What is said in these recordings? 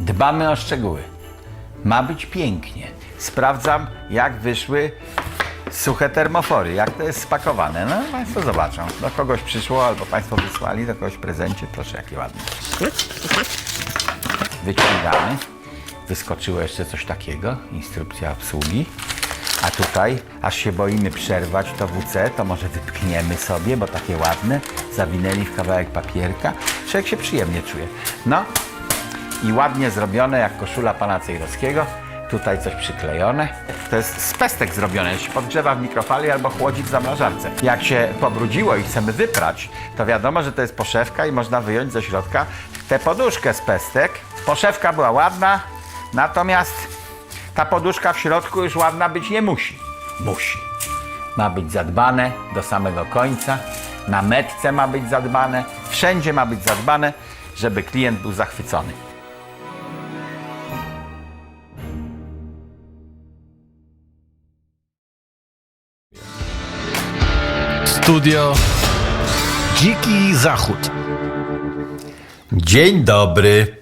Dbamy o szczegóły. Ma być pięknie. Sprawdzam, jak wyszły suche termofory, jak to jest spakowane. No, Państwo zobaczą. Do kogoś przyszło, albo Państwo wysłali, do kogoś prezencie. Proszę, jakie ładne. Wyciągamy. Wyskoczyło jeszcze coś takiego, instrukcja obsługi. A tutaj, aż się boimy przerwać to WC, to może wypchniemy sobie, bo takie ładne, zawinęli w kawałek papierka. Człowiek się przyjemnie czuje. No i ładnie zrobione, jak koszula pana Cejrowskiego. Tutaj coś przyklejone. To jest z pestek zrobione, się podgrzewa w mikrofali albo chłodzi w zamrażarce. Jak się pobrudziło i chcemy wyprać, to wiadomo, że to jest poszewka i można wyjąć ze środka tę poduszkę z pestek. Poszewka była ładna, natomiast ta poduszka w środku już ładna być nie musi. Musi. Ma być zadbane do samego końca. Na metce ma być zadbane. Wszędzie ma być zadbane, żeby klient był zachwycony. Studio Dziki Zachód. Dzień dobry.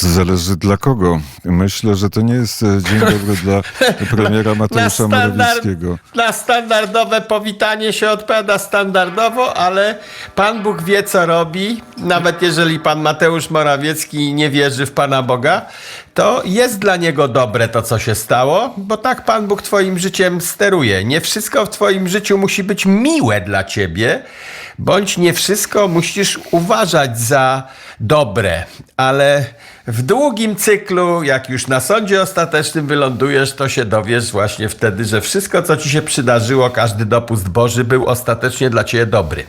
To zależy dla kogo. Myślę, że to nie jest e, dzień dobry dla premiera Mateusza Morawieckiego. na standardowe powitanie się odpowiada standardowo, ale Pan Bóg wie, co robi. Nawet jeżeli Pan Mateusz Morawiecki nie wierzy w Pana Boga, to jest dla niego dobre to, co się stało, bo tak Pan Bóg Twoim życiem steruje. Nie wszystko w Twoim życiu musi być miłe dla Ciebie, bądź nie wszystko musisz uważać za dobre, ale w długim cyklu, jak już na sądzie ostatecznym wylądujesz, to się dowiesz właśnie wtedy, że wszystko, co ci się przydarzyło, każdy dopust Boży był ostatecznie dla ciebie dobry.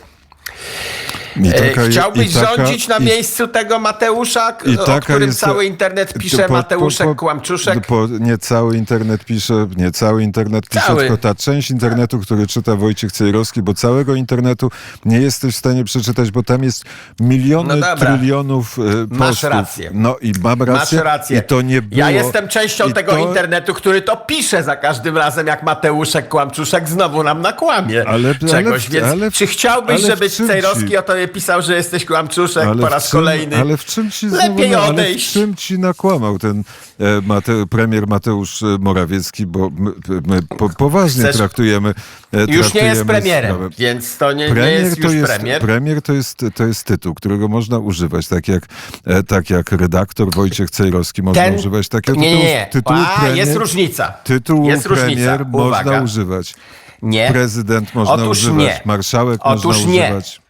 I E, taka Chciałbyś i taka- rządzić na i- miejscu tego Mateusza, i o którym jest- cały internet pisze, po- po- Mateuszek po- Kłamczuszek? Po, nie cały internet pisze, nie cały internet pisze, Cały. tylko ta część internetu, który czyta Wojciech Cejrowski, bo całego internetu nie jesteś w stanie przeczytać, bo tam jest miliony, No trylionów e, Masz postów. rację. No i mam rację. Masz rację. I to nie było. Ja jestem częścią tego to- internetu, który to pisze za każdym razem, jak Mateuszek Kłamczuszek znowu nam nakłamie Ale- czegoś. ale Więc ale czy chciałbyś, żeby Cejrowski o tobie pisał, że jesteś Kłamczuszek po w raz czym, kolejny? Ale w czym ci Lepiej znowu, no, ale w odejść. czym ci nakłamał ten e, Mate, premier Mateusz e, Morawiecki, bo my, my po, poważnie Chcesz- traktujemy e, Już nie jest premierem, sprawę. więc to nie, nie Premier jest to już jest, premier. premier to jest, to jest tytuł, którego można używać, tak jak, e, tak jak redaktor Wojciech Cejrowski można Ten- używać takiego nie, nie, nie. tytułu A, premier, jest różnica. Tytułu Jest różnica. premier można używać. Nie. Prezydent można Otóż używać. nie. Marszałek Otóż można nie. używać.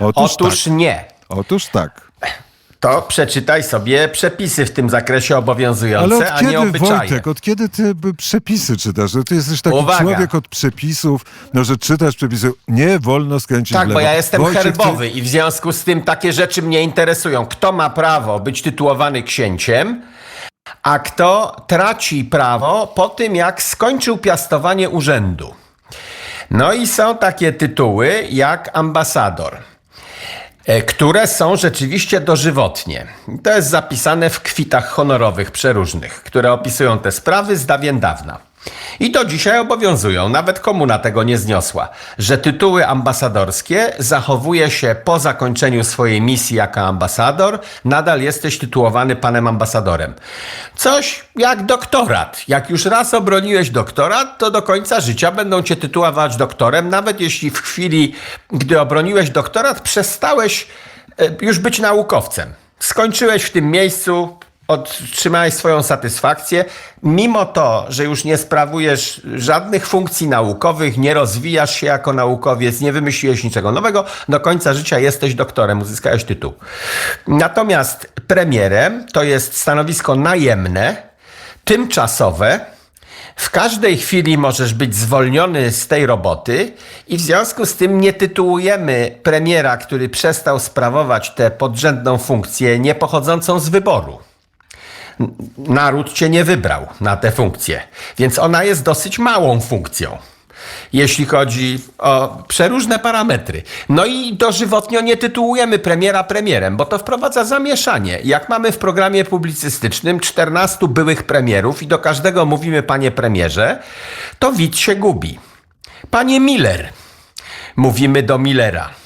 Otóż, Otóż tak. nie. Otóż tak. To przeczytaj sobie przepisy w tym zakresie Ale obowiązujące, od a nie kiedy, obyczaje. Wojtek, od kiedy ty przepisy czytasz? Że ty jesteś taki Uwaga. człowiek od przepisów, no że czytasz przepisy. Nie wolno skręcić w Tak, lewo. bo ja jestem Wojciech, herbowy i w związku z tym takie rzeczy mnie interesują. Kto ma prawo być tytułowany księciem, a kto traci prawo po tym, jak skończył piastowanie urzędu. No i są takie tytuły jak ambasador, które są rzeczywiście dożywotnie. To jest zapisane w kwitach honorowych przeróżnych, które opisują te sprawy z dawien dawna. I do dzisiaj obowiązują, nawet komuna tego nie zniosła, że tytuły ambasadorskie zachowuje się po zakończeniu swojej misji jako ambasador, nadal jesteś tytułowany panem ambasadorem. Coś jak doktorat. Jak już raz obroniłeś doktorat, to do końca życia będą cię tytułować doktorem, nawet jeśli w chwili, gdy obroniłeś doktorat, przestałeś e, już być naukowcem. Skończyłeś w tym miejscu, otrzymałeś swoją satysfakcję, mimo to, że już nie sprawujesz żadnych funkcji naukowych, nie rozwijasz się jako naukowiec, nie wymyśliłeś niczego nowego, do końca życia jesteś doktorem, uzyskałeś tytuł. Natomiast premierem to jest stanowisko najemne, tymczasowe, w każdej chwili możesz być zwolniony z tej roboty i w związku z tym nie tytułujemy premiera, który przestał sprawować tę podrzędną funkcję niepochodzącą z wyboru. Naród cię nie wybrał na tę funkcję, więc ona jest dosyć małą funkcją. Jeśli chodzi o przeróżne parametry. No i dożywotnio nie tytułujemy premiera premierem, bo to wprowadza zamieszanie. Jak mamy w programie publicystycznym 14 byłych premierów i do każdego mówimy panie premierze, to widz się gubi. Panie Miller. Mówimy do Millera.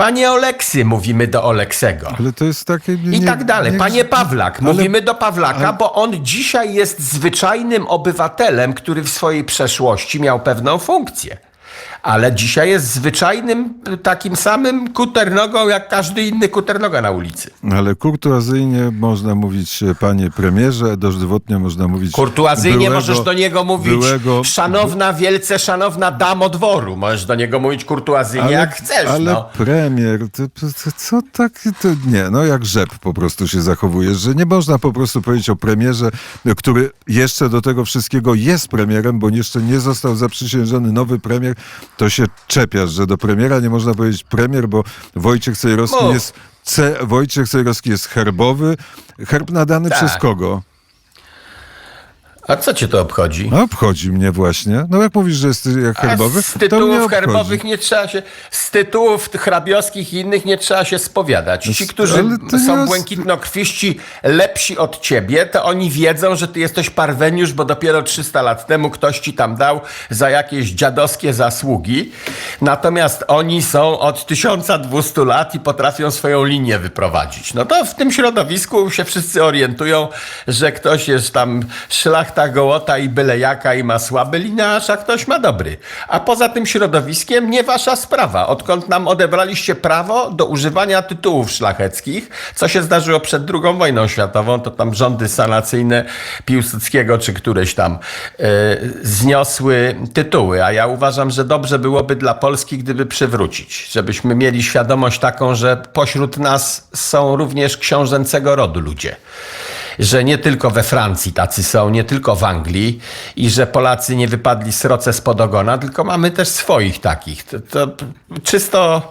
Panie Oleksy, mówimy do Oleksego. Ale to jest takie... Nie, I tak dalej. nie- Panie Pawlak, ale- mówimy do Pawlaka, bo on dzisiaj jest zwyczajnym obywatelem, który w swojej przeszłości miał pewną funkcję. Ale dzisiaj jest zwyczajnym takim samym kuternogą, jak każdy inny kuternoga na ulicy. Ale kurtuazyjnie można mówić e, panie premierze, dożywotnie można mówić Kurtuazyjnie byłego- możesz do niego mówić byłego, szanowna, wielce szanowna damo dworu. Możesz do niego mówić kurtuazyjnie jak chcesz. Ale no. premier, to, to, co tak, to nie, no jak rzep po prostu się zachowujesz, że nie można po prostu powiedzieć o premierze, który jeszcze do tego wszystkiego jest premierem, bo jeszcze nie został zaprzysiężony nowy premier, to się czepiasz, że do premiera nie można powiedzieć premier, bo Wojciech Cejrowski jest, Ce, Wojciech Cejrowski jest herbowy, herb nadany Tak. przez kogo? A co cię to obchodzi? No, obchodzi mnie właśnie. No jak mówisz, że jest jak herbowy, z tytułów herbowych nie trzeba się, z tytułów hrabiowskich i innych nie trzeba się spowiadać. Ci, którzy są jest- błękitnokrwiści lepsi od ciebie, to oni wiedzą, że ty jesteś parweniusz, bo dopiero 300 lat temu ktoś ci tam dał za jakieś dziadowskie zasługi. Natomiast oni są od 1200 lat i potrafią swoją linię wyprowadzić. No to w tym środowisku się wszyscy orientują, że ktoś jest tam szlachta gołota i byle jaka i ma słaby liniarz, a ktoś ma dobry. A poza tym środowiskiem nie wasza sprawa. Odkąd nam odebraliście prawo do używania tytułów szlacheckich, co się zdarzyło przed II wojną światową, to tam rządy sanacyjne Piłsudskiego czy któreś tam e, zniosły tytuły. A ja uważam, że dobrze byłoby dla Polski, gdyby przywrócić. Żebyśmy mieli świadomość taką, że pośród nas są również książęcego rodu ludzie że nie tylko we Francji tacy są, nie tylko w Anglii i że Polacy nie wypadli sroce spod ogona, tylko mamy też swoich takich. To, to czysto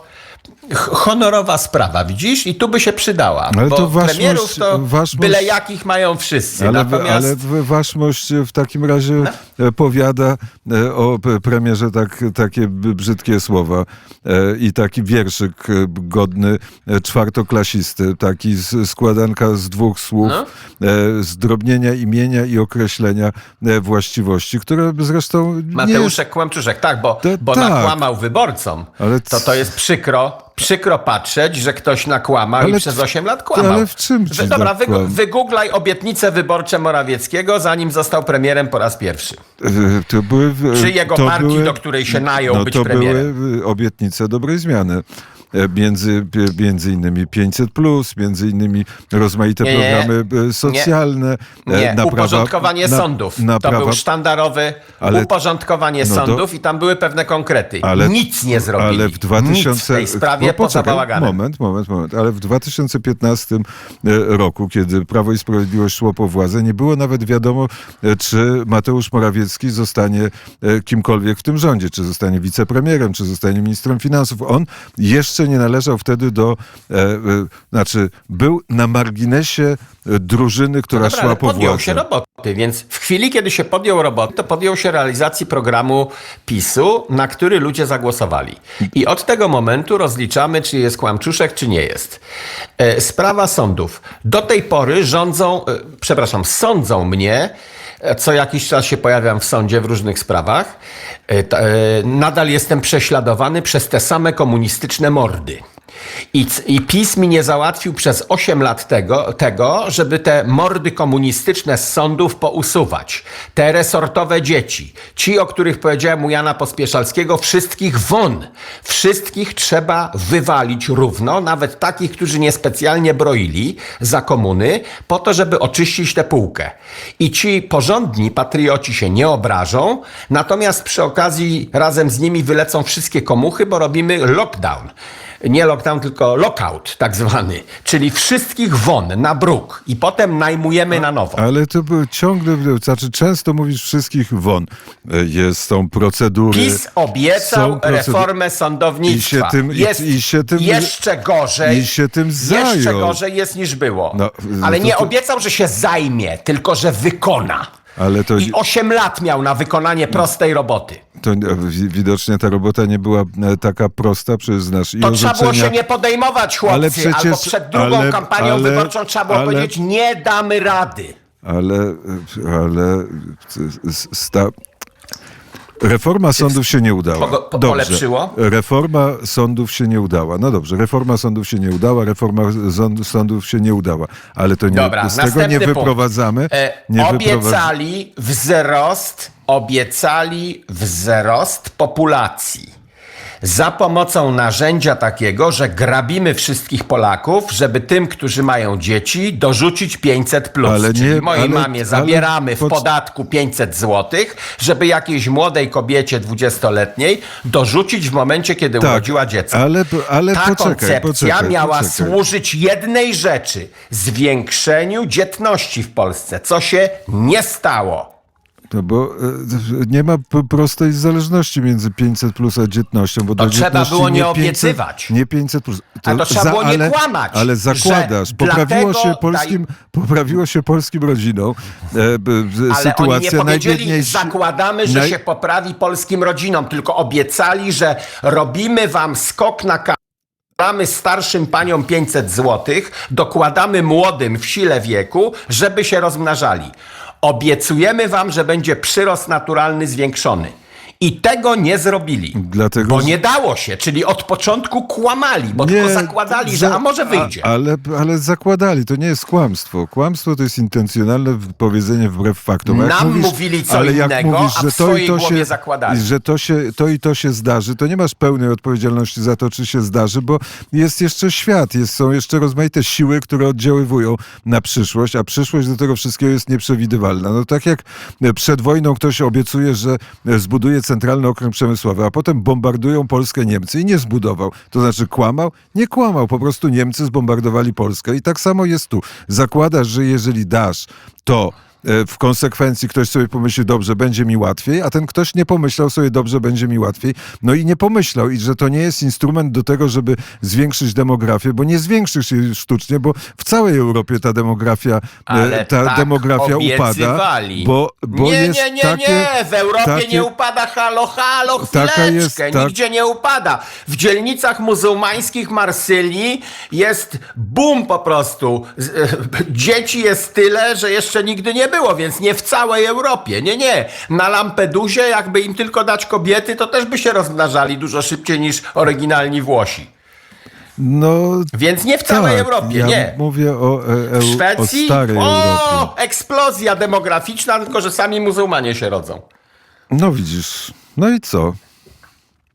honorowa sprawa, widzisz? I tu by się przydała, Ale bo to waszmość- premierów to waszmość- byle jakich mają wszyscy. Ale, Natomiast... ale w- waszmość w takim razie e, powiada e, o premierze tak, takie brzydkie słowa e, i taki wierszyk godny czwartoklasisty, taki składanka z dwóch słów, No. zdrobnienia imienia i określenia właściwości, które zresztą nie. Mateuszek Kłamczuszek, tak, bo, bo tak. nakłamał wyborcom. Ale to to jest przykro, przykro patrzeć, że ktoś nakłamał Ale i przez c- 8 lat kłamał. ale w czym ci Dobra, nakłam- wygooglaj obietnice wyborcze Morawieckiego, zanim został premierem po raz pierwszy. To były, Czy jego to partii, były, do której się najął no, być to premierem. były obietnice dobrej zmiany. E, Między, między innymi 500, między innymi rozmaite Nie, nie. programy e, socjalne. e, Nie, uporządkowanie sądów. To był sztandarowy Ale- uporządkowanie no sądów i tam były pewne konkrety. Ale- Nic nie zrobili. Ale w 2000... Nic w tej sprawie no, poza bałaganem. Moment, moment, moment. Ale w 2015 e, roku, kiedy Prawo i Sprawiedliwość szło po władzę, nie było nawet wiadomo, e, czy Mateusz Morawiecki zostanie e, kimkolwiek w tym rządzie, czy zostanie wicepremierem, czy zostanie ministrem finansów. On jeszcze nie należał wtedy do, e, e, znaczy był na marginesie e, drużyny, która Dobra, szła po podjął władzę. się roboty, więc w chwili, kiedy się podjął roboty, to podjął się realizacji programu PiSu, na który ludzie zagłosowali. I od tego momentu rozliczamy, czy jest kłamczuszek, czy nie jest. E, Sprawa sądów. Do tej pory rządzą, e, przepraszam, sądzą mnie, co jakiś czas się pojawiam w sądzie w różnych sprawach. E, e, Nadal jestem prześladowany przez te same komunistyczne mordy. I, I PiS mi nie załatwił przez 8 lat tego, tego, żeby te mordy komunistyczne z sądów pousuwać. Te resortowe dzieci, ci, o których powiedziałem u Jana Pospieszalskiego, wszystkich won. Wszystkich trzeba wywalić równo, nawet takich, którzy niespecjalnie broili za komuny, po to, żeby oczyścić tę półkę. I ci porządni patrioci się nie obrażą, natomiast przy okazji razem z nimi wylecą wszystkie komuchy, bo robimy lockdown nie lockdown, tylko lockout tak zwany, czyli wszystkich won na bruk i potem najmujemy na nowo. Ale to był ciągle, znaczy często mówisz wszystkich won. E, Jest, są procedury. PiS obiecał procedury. reformę sądownictwa. I się tym- i- jest i się tym- jeszcze gorzej. i się tym Jeszcze zajął. gorzej jest niż było. No, Ale to nie to- obiecał, że się zajmie, tylko że wykona. Ale to, I 8 lat miał na wykonanie prostej roboty. to e, wi- widocznie ta robota nie była e, taka prosta, przecież znasz i To trzeba było orzeczenia. się nie podejmować, chłopcy. Ale przecież- Albo przed drugą ale- kampanią ale- wyborczą trzeba było ale- powiedzieć, nie damy rady. Ale, ale s- sta, Reforma sądów się nie udała. po- Dobrze. polepszyło? Reforma sądów się nie udała. No dobrze, reforma sądów się nie udała, reforma sąd- sądów się nie udała. Ale to nie, Dobra, z tego nie punkt. wyprowadzamy. E, nie obiecali wzrost, obiecali wzrost populacji. Za pomocą narzędzia takiego, że grabimy wszystkich Polaków, żeby tym, którzy mają dzieci, dorzucić 500 plus. Ale Czyli nie- mojej ale- mamie ale zabieramy w pocz- podatku 500 zł, żeby jakiejś młodej kobiecie 20-letniej dorzucić w momencie, kiedy urodziła dziecko. Tak, Ale, ale Ta poczekaj, koncepcja poczekaj, miała poczekaj. służyć jednej rzeczy zwiększeniu dzietności w Polsce, co się nie stało. No bo e, nie ma prostej zależności między 500 plus a dzietnością. Bo do trzeba było nie 500 obiecywać. Nie 500 plus. A to trzeba było nie kłamać, Ale zakładasz. Poprawiło się, polskim, poprawiło się polskim rodzinom e, Ale oni nie sytuacja powiedzieli, zakładamy, że naj- się poprawi polskim rodzinom, tylko obiecali, że robimy wam skok na ka- Damy starszym paniom 500 zł, dokładamy młodym w sile wieku, żeby się rozmnażali. Obiecujemy wam, że będzie przyrost naturalny zwiększony. I tego nie zrobili. Dlatego, bo że- nie dało się, czyli od początku kłamali, bo tylko zakładali, że za- a może wyjdzie. A, ale, ale zakładali, to nie jest kłamstwo. Kłamstwo to jest intencjonalne powiedzenie wbrew faktom. A jak Nam mówili co ale jak innego, mówisz, a że w to swojej i to głowie się, zakładali. Że to, się, to i to się zdarzy, to nie masz pełnej odpowiedzialności za to, czy się zdarzy, bo jest jeszcze świat, jest, są jeszcze rozmaite siły, które oddziaływują na przyszłość, a przyszłość do tego wszystkiego jest nieprzewidywalna. No tak jak przed wojną ktoś obiecuje, że zbuduje centralny okręg przemysłowy, a potem bombardują Polskę Niemcy i nie zbudował. To znaczy kłamał? Nie kłamał, po prostu Niemcy zbombardowali Polskę. I tak samo jest tu. Zakładasz, że jeżeli dasz, to w konsekwencji ktoś sobie pomyśli, dobrze, będzie mi łatwiej, a ten ktoś nie pomyślał sobie, dobrze, będzie mi łatwiej. No i nie pomyślał, i że to nie jest instrument do tego, żeby zwiększyć demografię, bo nie zwiększysz jej sztucznie, bo w całej Europie ta demografia, e, Ale ta tak demografia upada, bo, bo nie, jest nie, nie, takie, nie, w Europie takie, nie upada, halo, halo, chwileczkę, jest, tak. nigdzie nie upada. W dzielnicach muzułmańskich Marsylii jest boom po prostu. Z- Dzieci jest tyle, że jeszcze nigdy nie było, więc nie w całej Europie, nie, nie. Na Lampedusie, jakby im tylko dać kobiety, to też by się rozmnażali dużo szybciej niż oryginalni Włosi. No, Więc nie w całej tak, Europie, ja nie. mówię o, e, e, W Szwecji? o starej o, Europie. eksplozja demograficzna, tylko że sami muzułmanie się rodzą. No widzisz, no i co?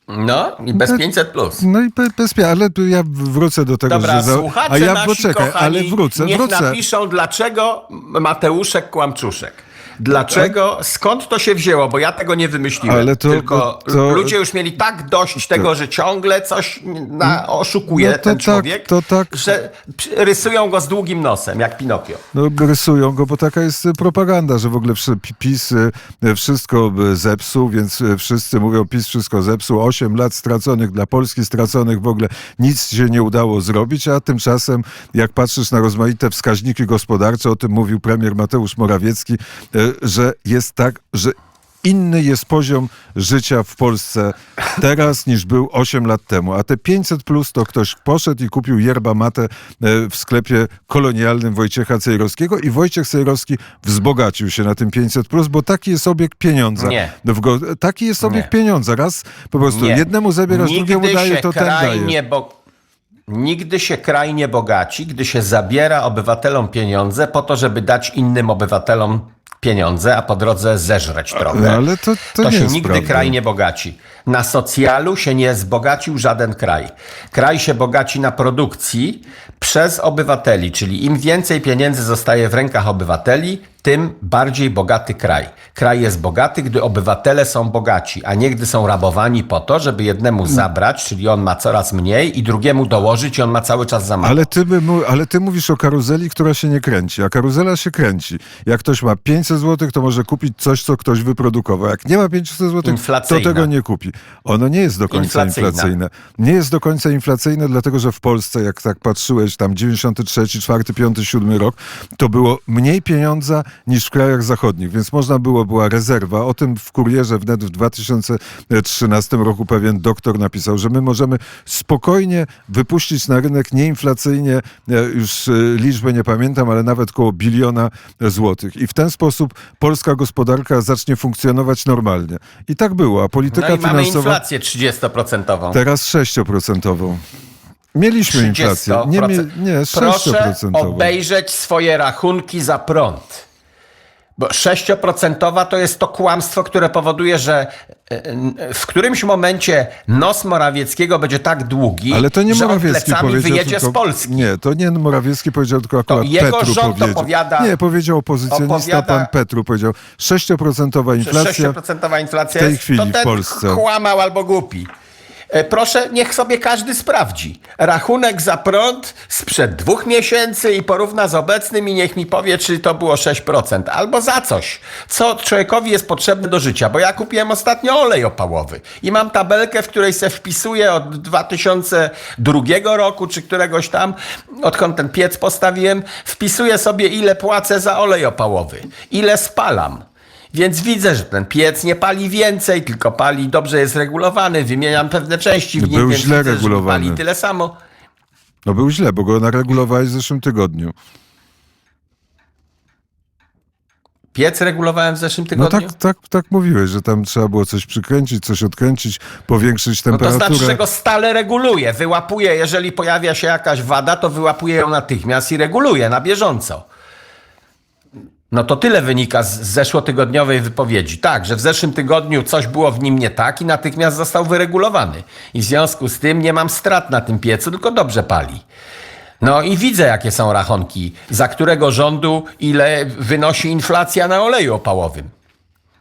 No i bez 500 plus. No i be- bez ale ja wrócę do tego, Dobra, że... za- słuchacze A ja nasi poczekaj, kochani, ale wrócę, niech wrócę. napiszą, dlaczego Mateuszek Kłamczuszek. Dlaczego, skąd to się wzięło, bo ja tego nie wymyśliłem. Ale to- tylko to- ludzie już mieli tak dość tego, że ciągle coś na, oszukuje No ten tak, człowiek, to tak. że rysują go z długim nosem, jak Pinokio. No, rysują go, bo taka jest y, propaganda, że w ogóle PiS y, wszystko y, zepsuł, więc wszyscy mówią, PiS wszystko zepsuł. Osiem lat straconych dla Polski, straconych w ogóle nic się nie udało zrobić, a tymczasem jak patrzysz na rozmaite wskaźniki gospodarcze, o tym mówił premier Mateusz Morawiecki, że jest tak, że Inny jest poziom życia w Polsce teraz niż był 8 lat temu. A te 500 plus to ktoś poszedł i kupił yerba mate e, w sklepie kolonialnym Wojciecha Cejrowskiego i Wojciech Cejrowski wzbogacił się na tym 500 plus, bo taki jest obieg pieniądza. Nie. W go, taki jest obieg Nie. pieniądza. Raz po prostu Nie. jednemu zabierasz, Nigdy drugiemu daje, to ten daje. Bo... Nigdy się kraj nie bogaci, gdy się zabiera obywatelom pieniądze po to, żeby dać innym obywatelom pieniądze, a po drodze zeżreć trochę. ale to- to nie się jest nigdy prawda. kraj nie bogaci. Na socjalu się nie zbogacił żaden kraj. Kraj się bogaci na produkcji przez obywateli, czyli im więcej pieniędzy zostaje w rękach obywateli, tym bardziej bogaty kraj. Kraj jest bogaty, gdy obywatele są bogaci, a nie gdy są rabowani po to, żeby jednemu zabrać, czyli on ma coraz mniej, i drugiemu dołożyć, i on ma cały czas za mało. Ale ty, ale ty mówisz o karuzeli, która się nie kręci, a karuzela się kręci. Jak ktoś ma 500 zł, to może kupić coś, co ktoś wyprodukował. Jak nie ma 500 zł, to tego nie kupi. Ono nie jest do końca Inflacyjna. inflacyjne. Nie jest do końca inflacyjne, dlatego że w Polsce, jak tak patrzyłeś, tam 93, 4, 5, 7 rok, to było mniej pieniądza niż w krajach zachodnich, więc można było, była rezerwa. O tym w Kurierze wnet w 2013 roku pewien doktor napisał, że my możemy spokojnie wypuścić na rynek nieinflacyjnie, e, już e, liczbę nie pamiętam, ale nawet koło biliona złotych. I w ten sposób polska gospodarka zacznie funkcjonować normalnie. I tak było, a polityka No i mamy inflację 30%. teraz 6%. Mieliśmy inflację. Nie, nie Proszę 6%. obejrzeć swoje rachunki za prąd. Bo 6% to jest to kłamstwo, które powoduje, że e, e, w którymś momencie nos Morawieckiego będzie tak długi, Ale to nie że on Morawiecki plecami powiedział, wyjedzie tylko, z Polski. Nie, to nie Morawiecki powiedział, tylko akurat jego Petru rząd powiedział. opowiada- nie, powiedział opozycjonista, opowiada- pan Petru powiedział 6% inflacja. 6% inflacja w tej chwili to w ten Polsce. kłamał albo głupi. E, Proszę, niech sobie każdy sprawdzi. Rachunek za prąd sprzed dwóch miesięcy i porówna z obecnym i niech mi powie, czy to było 6%. Albo za coś, co człowiekowi jest potrzebne do życia. Bo ja kupiłem ostatnio olej opałowy i mam tabelkę, w której se wpisuję od 2002 roku, czy któregoś tam, odkąd ten piec postawiłem, wpisuję sobie ile płacę za olej opałowy, ile spalam. Więc widzę, że ten piec nie pali więcej, tylko pali, dobrze jest regulowany, wymieniam pewne części w nim, Był więc źle widzę, regulowany. pali tyle samo. No był źle, bo go naregulowałeś w zeszłym tygodniu. Piec regulowałem w zeszłym No tygodniu? tak, tak, tak mówiłeś, że tam trzeba było coś przykręcić, coś odkręcić, powiększyć No to temperaturę. znaczy, że go stale reguluje, wyłapuje, jeżeli pojawia się jakaś wada, to wyłapuje ją natychmiast i reguluje na bieżąco. No to tyle wynika z zeszłotygodniowej wypowiedzi. Tak, że w zeszłym tygodniu coś było w nim nie tak i natychmiast został wyregulowany. I w związku z tym nie mam strat na tym piecu, tylko dobrze pali. No i widzę, jakie są rachunki, za którego rządu ile wynosi inflacja na oleju opałowym.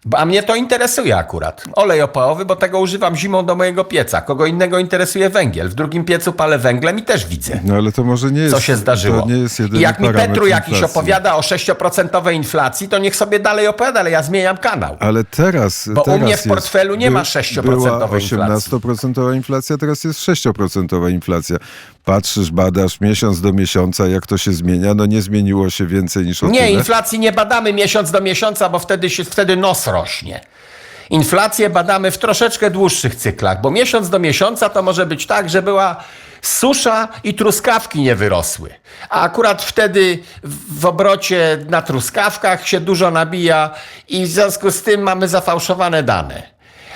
Bo- A mnie to interesuje akurat. Olej opałowy, bo tego używam zimą do mojego pieca. Kogo innego interesuje węgiel. W drugim piecu palę węglem i też widzę No ale to może nie jest. co się zdarzyło. To nie jest jedyny I jak mi Petru jakiś inflacji. opowiada o 6% inflacji, to niech sobie dalej opowiada, ale ja zmieniam kanał. Ale teraz. Bo u teraz mnie w jest- portfelu nie ma by- 6% Była inflacji. 18% inflacja, teraz jest 6% inflacja. Patrzysz, badasz miesiąc do miesiąca, jak to się zmienia. No nie zmieniło się więcej niż o Nie, tyle. inflacji nie badamy miesiąc do miesiąca, bo wtedy, się, wtedy nos rośnie. Inflację badamy w troszeczkę dłuższych cyklach, bo miesiąc do miesiąca to może być tak, że była susza i truskawki nie wyrosły. A akurat wtedy w w obrocie na truskawkach się dużo nabija i w związku z tym mamy zafałszowane dane.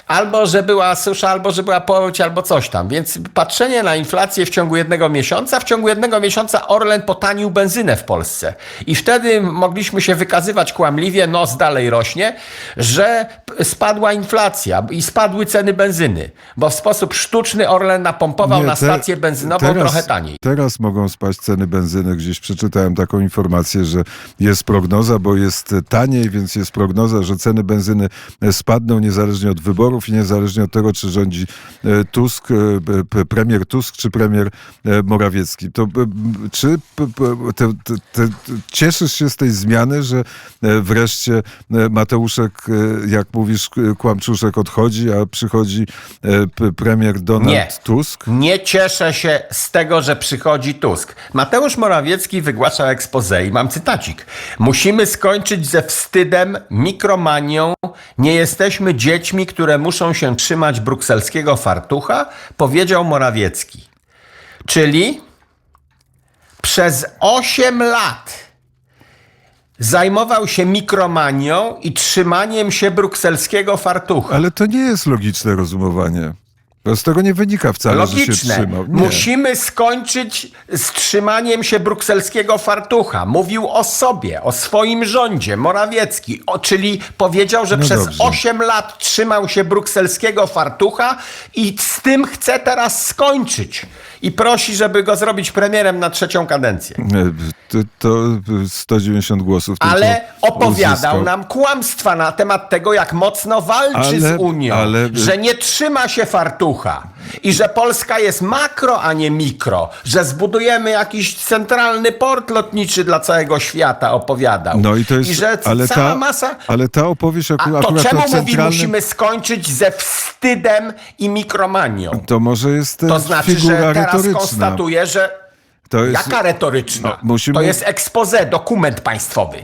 Albo, że była susza, albo, że była powódź, albo coś tam. Więc patrzenie na inflację w ciągu jednego miesiąca, w ciągu jednego miesiąca Orlen potanił benzynę w Polsce. I wtedy mogliśmy się wykazywać kłamliwie, nos dalej rośnie, że spadła inflacja i spadły ceny benzyny. Bo w sposób sztuczny Orlen napompował Nie, na te- stację benzynową teraz- trochę taniej. Teraz mogą spaść ceny benzyny. Gdzieś przeczytałem taką informację, że jest prognoza, bo jest taniej, więc jest prognoza, że ceny benzyny spadną niezależnie od wyborów i niezależnie od tego, czy rządzi e, Tusk, e, premier Tusk, czy premier e, Morawiecki. To czy te, te, te, cieszysz się z tej zmiany, że wreszcie Mateuszek, jak mówisz, Kłamczuszek odchodzi, a przychodzi premier Donald Nie. Tusk? Nie cieszę się z tego, że przychodzi Tusk. Mateusz Morawiecki wygłasza expose i mam cytacik. Musimy skończyć ze wstydem, mikromanią. Nie jesteśmy dziećmi, które muszą się trzymać brukselskiego fartucha, powiedział Morawiecki. Czyli przez 8 lat zajmował się mikromanią i trzymaniem się brukselskiego fartucha. Ale to nie jest logiczne rozumowanie. Z tego nie wynika wcale, że się Logiczne. trzymał. Nie. Musimy skończyć z trzymaniem się brukselskiego fartucha. Mówił o sobie, o swoim rządzie, Morawiecki. O, czyli powiedział, że No przez dobrze. 8 lat trzymał się brukselskiego fartucha i z tym chce teraz skończyć. I prosi, żeby go zrobić premierem na trzecią kadencję. To, to 190 głosów. Ale opowiadał uzyskał. nam kłamstwa na temat tego, jak mocno walczy Ale- z Unią, ale- że nie trzyma się fartucha i że Polska jest makro, a nie mikro, że zbudujemy jakiś centralny port lotniczy dla całego świata, opowiadał. No i to jest, że ale, cała ta, masa... ale ta opowieść A aku, to akurat czemu mówi, centralnym, musimy skończyć ze wstydem i mikromanią? to może jest e, To znaczy, figura że teraz konstatuję, że To jest, jaka retoryczna? No, musimy- To jest expose, dokument państwowy.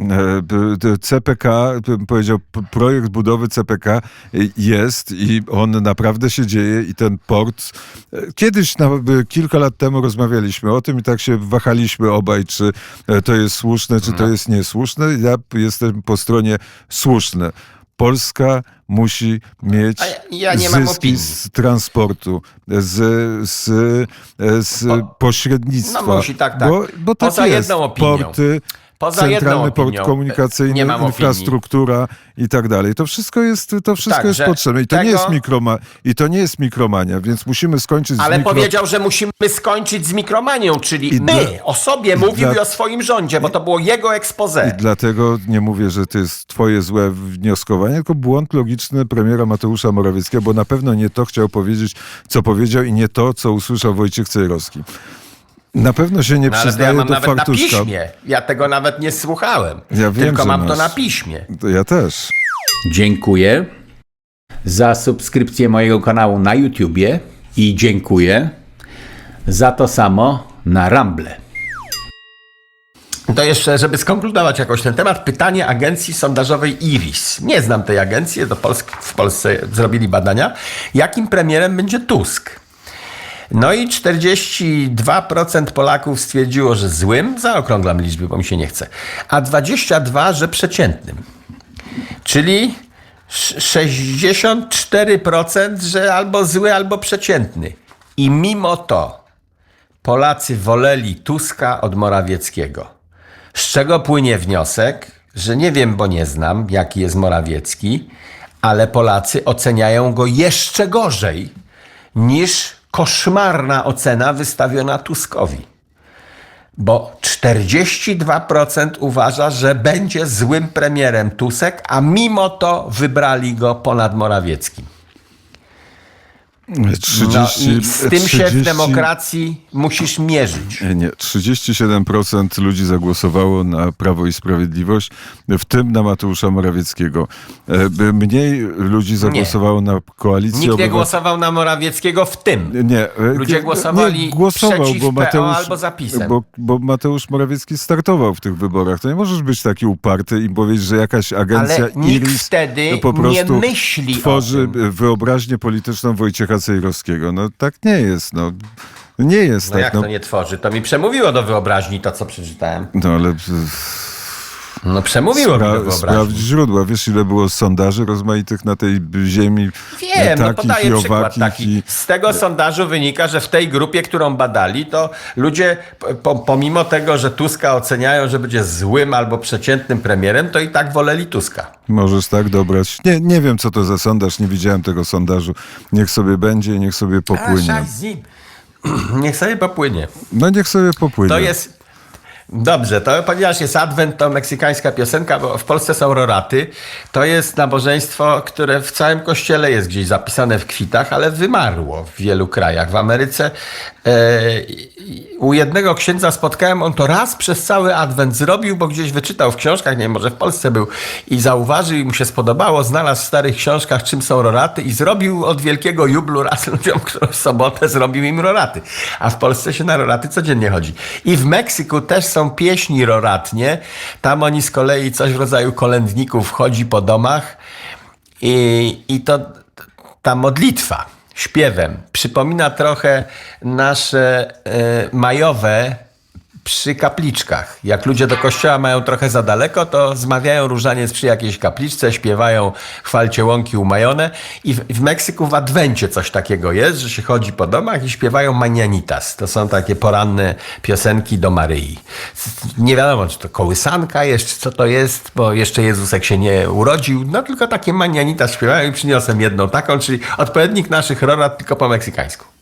E, CPK, bym powiedział, projekt budowy CPK jest i on naprawdę się dzieje i ten port, e, kiedyś, na, kilka lat temu rozmawialiśmy o tym i tak się wahaliśmy obaj, czy e, to jest słuszne, czy to jest niesłuszne. Ja jestem po stronie słuszne. Polska musi mieć ja- zyski z transportu, z, z, z pośrednictwa. no musi, tak, tak. Bo, bo tak Poza jest. jedną opinią. Porty, Poza centralny port opinią. komunikacyjny, Nie mam opinii. infrastruktura i tak dalej. To wszystko jest, to wszystko Tak, jest potrzebne. I to, nie tego- jest mikroma, I to nie jest mikromania, więc musimy skończyć Ale z mikro... powiedział, że musimy skończyć z mikromanią, czyli I my, dla- o sobie mówił dla- i o swoim rządzie, bo to było jego expose. I dlatego nie mówię, że to jest twoje złe wnioskowanie, tylko błąd logiczny premiera Mateusza Morawieckiego, bo na pewno nie to chciał powiedzieć, co powiedział i nie to, co usłyszał Wojciech Cejrowski. Na pewno się nie No, ale to ja mam do nawet na fartuszka. piśmie. Ja tego nawet nie słuchałem. Ja wiem, tylko mam to masz. na piśmie. To ja też. Dziękuję za subskrypcję mojego kanału na YouTubie i dziękuję za to samo na Rumble. To jeszcze, żeby skonkludować jakoś ten temat, pytanie agencji sondażowej IRIS. Nie znam tej agencji, do Polski, w Polsce zrobili badania. Jakim premierem będzie Tusk? No i 42% Polaków stwierdziło, że złym, zaokrąglam liczby, bo mi się nie chce, a 22%, że przeciętnym. Czyli sz- 64%, że albo zły, albo przeciętny. I mimo to Polacy woleli Tuska od Morawieckiego. Z czego płynie wniosek, że nie wiem, bo nie znam, jaki jest Morawiecki, ale Polacy oceniają go jeszcze gorzej niż koszmarna ocena wystawiona Tuskowi. Bo 42% uważa, że będzie złym premierem Tusek, a mimo to wybrali go ponad Morawieckim. 30, No i z tym się w 30 demokracji musisz mierzyć. Nie, 37% ludzi zagłosowało na Prawo i Sprawiedliwość, w tym na Mateusza Morawieckiego. E, Mniej ludzi zagłosowało na koalicję Nikt nie głosował na Morawieckiego w tym. Nie, e, Ludzie nie, głosowali głosował, przeciw bo Mateusz, albo za PiS-em. Bo, bo Mateusz Morawiecki startował w tych wyborach. To nie możesz być taki uparty i powiedzieć, że jakaś agencja Ale nikt IRIS wtedy po nie prostu myśli o tworzy wyobraźnię polityczną Wojciecha Cejrowskiego. No tak nie jest. No. Nie jest No tak. jak no, to nie tworzy? To mi przemówiło do wyobraźni to, co przeczytałem. no ale No przemówiło Spra- sprawdź źródła. Wiesz, ile było sondaży rozmaitych na tej ziemi? Wiem, no takich podaję i przykład taki. i- Z tego sondażu wynika, że w tej grupie, którą badali, to ludzie po, pomimo tego, że Tuska oceniają, że będzie złym albo przeciętnym premierem, to i tak woleli Tuska. Możesz tak dobrać. Nie, nie wiem, co to za sondaż, nie widziałem tego sondażu. Niech sobie będzie, niech sobie A, popłynie. nim. Niech sobie popłynie. No niech sobie popłynie. To jest. Dobrze, to ponieważ jest adwent, to meksykańska piosenka, bo w Polsce są roraty. To jest nabożeństwo, które w całym kościele jest gdzieś zapisane w kwitach, ale wymarło w wielu krajach. W Ameryce e, u jednego księdza spotkałem, on to raz przez cały adwent zrobił, bo gdzieś wyczytał w książkach, nie wiem, może w Polsce był i zauważył i mu się spodobało, znalazł w starych książkach, czym są roraty i zrobił od wielkiego jublu raz ludziom, którą w sobotę zrobił im roraty. A w Polsce się na roraty codziennie chodzi. I w Meksyku też są pieśni roratnie. Tam oni z kolei coś w rodzaju kolędników chodzi po domach i, i to ta modlitwa śpiewem przypomina trochę nasze e, majowe przy kapliczkach. Jak ludzie do kościoła mają trochę za daleko, to zmawiają różaniec przy jakiejś kapliczce, śpiewają chwalcie łąki umajone i w, w Meksyku w Adwencie coś takiego jest, że się chodzi po domach i śpiewają manianitas. To są takie poranne piosenki do Maryi. Nie wiadomo, czy to kołysanka jest, co to jest, bo jeszcze Jezusek się nie urodził, no tylko takie manianitas śpiewają i przyniosłem jedną taką, czyli odpowiednik naszych rorat tylko po meksykańsku.